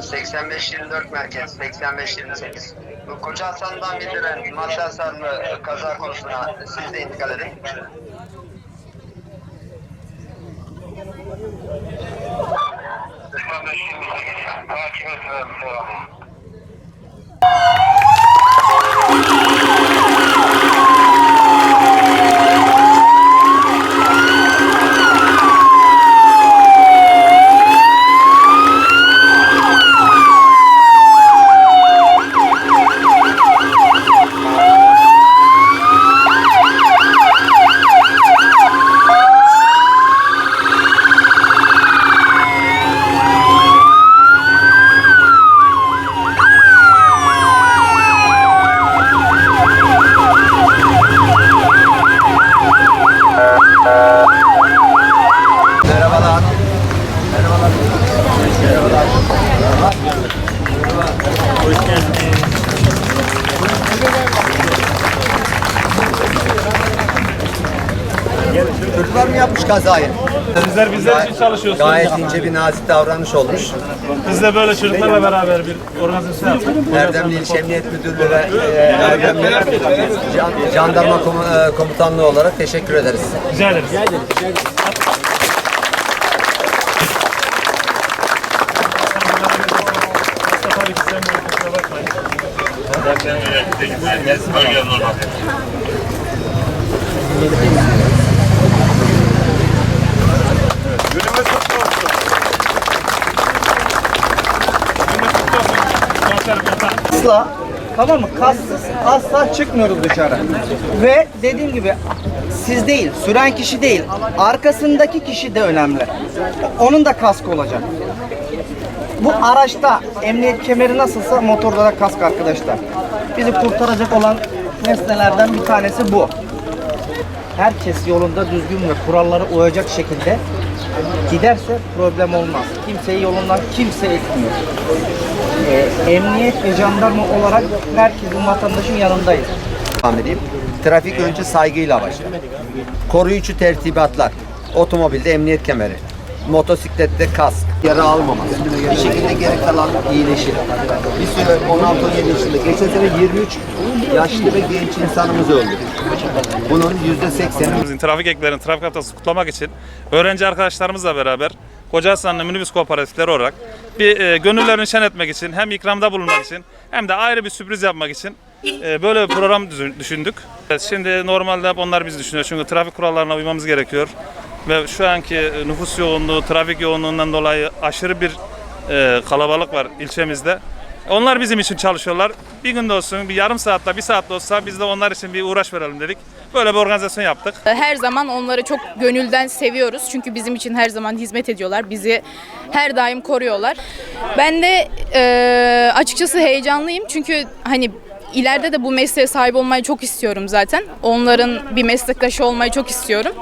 ...85-24 merkez, 85-28. Bu Koca Hasan'dan bildiren madde hasarlı kaza konusuna siz de intikal edin. Takip etmem. Merhabalar. Çocuklar mı yapmış kazayı? Sizler bizler için çalışıyorsunuz. Gayet ince bir nazik davranış olmuş. Biz de böyle çocuklarla beraber bir organizasyon yaptık. Erdemli İlçe Emniyet Müdürlüğü ve e, Erdemli Jan- Jandarma Komu- e, Komutanlığı olarak teşekkür ederiz. Rica ederiz. Ki sen böyle kusura asla tamam mı? Kassız asla çıkmıyoruz dışarı. Ve dediğim gibi siz değil, süren kişi değil, arkasındaki kişi de önemli. Onun da kaskı olacak. Bu araçta emniyet kemeri nasılsa motorda da kask arkadaşlar. Bizi kurtaracak olan nesnelerden bir tanesi bu. Herkes yolunda düzgün ve kurallara uyacak şekilde giderse problem olmaz. Kimseyi yolundan kimse etmiyor. Ee, emniyet ve jandarma olarak herkesin vatandaşın yanındayız. Devam edeyim. Trafik önce saygıyla başlar. Koruyucu tertibatlar. Otomobilde emniyet kemeri. Motosiklette kask. Yara almaması. Bir şekilde geri kalan iyileşir. Bir süre 16-17 yaşında. Geçen sene 23 yaşlı ve genç insanımız öldü. Bunun %80'i Bizim trafik eklerini trafik haftası kutlamak için öğrenci arkadaşlarımızla beraber Koca Hasanlı minibüs kooperatifleri olarak bir e, gönüllerini şen etmek için hem ikramda bulunmak için hem de ayrı bir sürpriz yapmak için e, böyle bir program düşündük. Şimdi normalde hep onlar biz düşünüyor çünkü trafik kurallarına uymamız gerekiyor ve şu anki e, nüfus yoğunluğu, trafik yoğunluğundan dolayı aşırı bir e, kalabalık var ilçemizde. Onlar bizim için çalışıyorlar. Bir günde olsun, bir yarım saatte, bir saatte olsa biz de onlar için bir uğraş verelim dedik. Böyle bir organizasyon yaptık. Her zaman onları çok gönülden seviyoruz. Çünkü bizim için her zaman hizmet ediyorlar. Bizi her daim koruyorlar. Ben de e, açıkçası heyecanlıyım. Çünkü hani ileride de bu mesleğe sahip olmayı çok istiyorum zaten. Onların bir meslektaşı olmayı çok istiyorum.